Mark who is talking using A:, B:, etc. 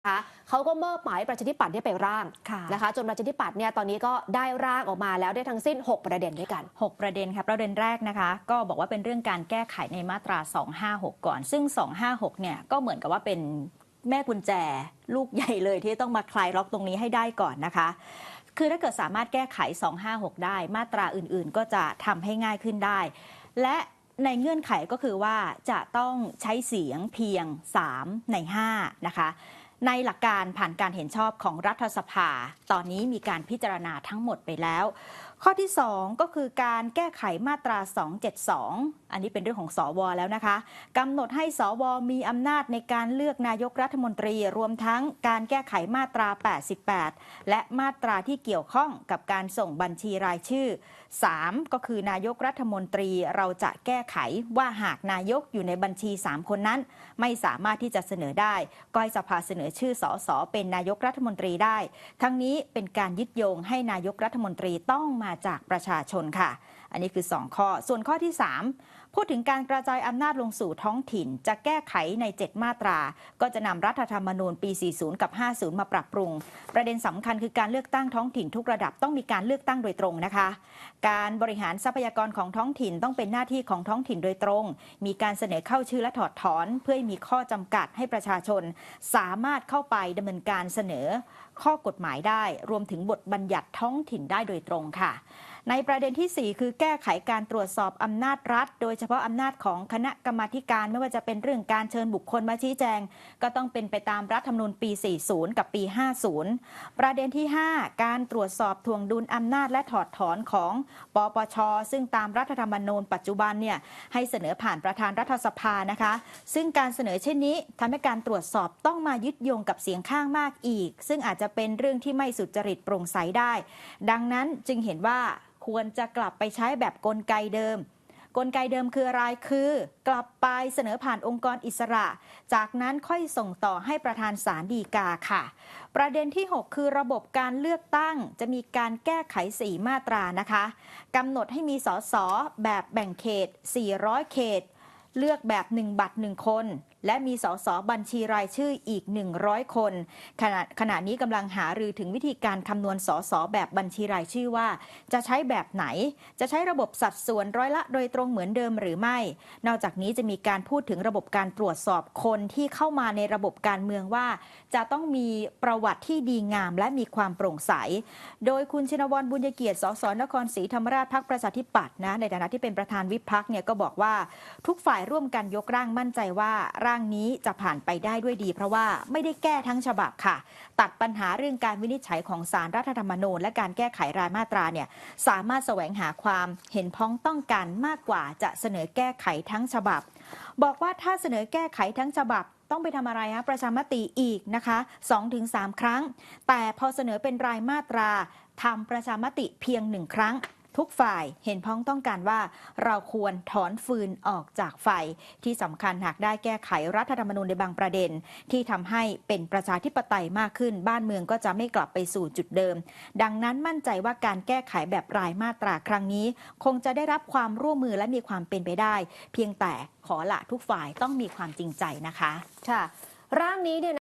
A: นะคะเขาก็มอบหมายประชาธิปัตย์เนี่ยไปร่าง
B: ค่ะ
A: นะคะ จนประชาธิปัตย์เนี่ยตอนนี้ก็ได้ร่างออกมาแล้วได้ทั้งสิ้น 6 ประเด็นด้วยกัน
B: 6 ประเด็นค่ะประเด็นแรกนะคะ ก็บอกว่าเป็นเรื่องการแก้ไขในมาตรา 256 ก่อน ซึ่ง 256 เนี่ยก็เหมือนกับว่าเป็นแม่กุญแจลูกใหญ่เลยที่ต้องมาคลายล็อกตรงนี้ให้ได้ก่อนนะคะ คือถ้าเกิดสามารถแก้ไข 256 ได้ มาตราอื่นๆ ก็จะทำให้ง่ายขึ้นได้ และในเงื่อนไขก็คือว่าจะต้องใช้เสียงเพียง 3 ใน 5 นะคะ ในหลักการผ่านการเห็นชอบของรัฐสภา ตอนนี้มีการพิจารณาทั้งหมดไปแล้ว ข้อที่ 2 ก็คือการแก้ไขมาตรา 272 อันนี้เป็นเรื่องของสอวแล้วนะคะกำหนดให้สวมีอำนาจในการเลือกนายกรัฐมนตรี รวมทั้งการแก้ไขมาตรา 88 และมาตราที่เกี่ยวข้องกับการส่งบัญชีรายชื่อ 3 ก็คือนายกรัฐมนตรีเราจะแก้ไขว่าหากนายกอยู่ในบัญชี 3 คนนั้น ไม่สามารถที่จะเสนอได้ก็ให้สภาเสนอชื่อสสเป็นนายกรัฐมนตรีได้ ทั้งนี้เป็นการยึดโยงให้นายกรัฐมนตรีต้องมาจากประชาชนค่ะ อันนี้คือ 2 ข้อ ส่วนข้อที่ 3 พูดถึงการกระจายอำนาจลงสู่ท้องถิ่น จะแก้ไขใน 7 มาตรา ก็จะนำรัฐธรรมนูญปี 40 กับ 50 มาปรับปรุง ประเด็นสำคัญคือการเลือกตั้งท้องถิ่นทุกระดับต้องมีการเลือกตั้งโดยตรงนะคะ การบริหารทรัพยากรของท้องถิ่นต้องเป็นหน้าที่ของท้องถิ่นโดยตรง มีการเสนอเข้าชื่อและถอดถอน เพื่อให้มีข้อจำกัดให้ประชาชน สามารถเข้าไปดำเนินการเสนอข้อกฎหมายได้ รวมถึงบทบัญญัติท้องถิ่นได้โดยตรงค่ะ ในประเด็นที่ 4 คือแก้ไขการตรวจสอบอำนาจรัฐ โดยเฉพาะอำนาจของคณะกรรมาการไม่ว่าจะเป็นเรื่องการเชิญบุคคลมาชี้แจง ก็ต้องเป็นไปตามรัฐธรรมนูญปี 40 กับปี 50 ประเด็นที่ 5 การตรวจสอบทวงดุลอำนาจและถอดถอนของปปช ซึ่งตามรัฐธรรมนูญปัจจุบันเนี่ยให้เสนอผ่านประธานรัฐสภานะคะ ซึ่งการเสนอเช่นนี้ทำให้การตรวจสอบต้องมายึดโยงกับเสียงข้างมากอีก ซึ่งอาจจะเป็นเรื่องที่ไม่สุจริตโปร่งใสได้ ดังนั้นจึงเห็นว่าควรจะกลับไปใช้แบบกลไกเดิม กลไกเดิมคืออะไรคือ กลับไปเสนอผ่านองค์กรอิสระ จากนั้นค่อยส่งต่อให้ประธานศาลฎีกาค่ะ ประเด็นที่ 6 คือระบบการเลือกตั้งจะมีการแก้ไข 4 มาตรานะคะกำหนดให้มีสสแบบแบ่งเขต 400 เขต เลือกแบบ 1 บัตร 1 คน และมีสสบัญชีรายชื่ออีก 100 คนขณะขณะนี้กำลังหารือถึงวิธีการคำนวณสสแบบบัญชีรายชื่อว่า จะใช้แบบไหน จะใช้ระบบสัดส่วนร้อยละโดยตรงเหมือนเดิมหรือไม่ นอกจากนี้จะมีการพูดถึงระบบการตรวจสอบคนที่เข้ามาในระบบการเมืองว่า จะต้องมีประวัติที่ดีงามและมีความโปร่งใส โดยคุณชินวรบุญยเกียรติสสนครศรีธรรมราชพักประชาธิปัตย์นะในฐานะที่เป็นประธานวิพักเนี่ยก็บอกว่าทุกฝ่ายายร่วมกันยกร่างมั่นใจว่าร่างนี้จะผ่านไปได้ด้วยดี เพราะว่าไม่ได้แก้ทั้งฉบับค่ะ ตัดปัญหาเรื่องการวินิจฉัยของสารรัฐธรรมนูญและการแก้ไขรายมาตราเนี่ยสามารถแสวงหาความเห็นพ้องต้องกันมากกว่าจะเสนอแก้ไขทั้งฉบับ บอกว่าถ้าเสนอแก้ไขทั้งฉบับต้องไปทำอะไรฮะประชามติอีกนะคะ 2-3 ครั้ง แต่พอเสนอเป็นรายมาตราทำประชามติเพียงหนึ่งครั้ง ทุกฝ่ายเห็นพ้องต้องการว่า เราควรถอนฟืนออกจากไฟ ที่สำคัญหากได้แก้ไขรัฐธรรมนูญในบางประเด็น ที่ทำให้เป็นประชาธิปไตยมากขึ้น บ้านเมืองก็จะไม่กลับไปสู่จุดเดิม ดังนั้นมั่นใจว่าการแก้ไขแบบรายมาตราครั้งนี้ คงจะได้รับความร่วมมือและมีความเป็นไปได้ เพียงแต่ขอละทุกฝ่ายต้องมีความจริงใจนะคะ
A: ค่ะ ร่างนี้เนี่ย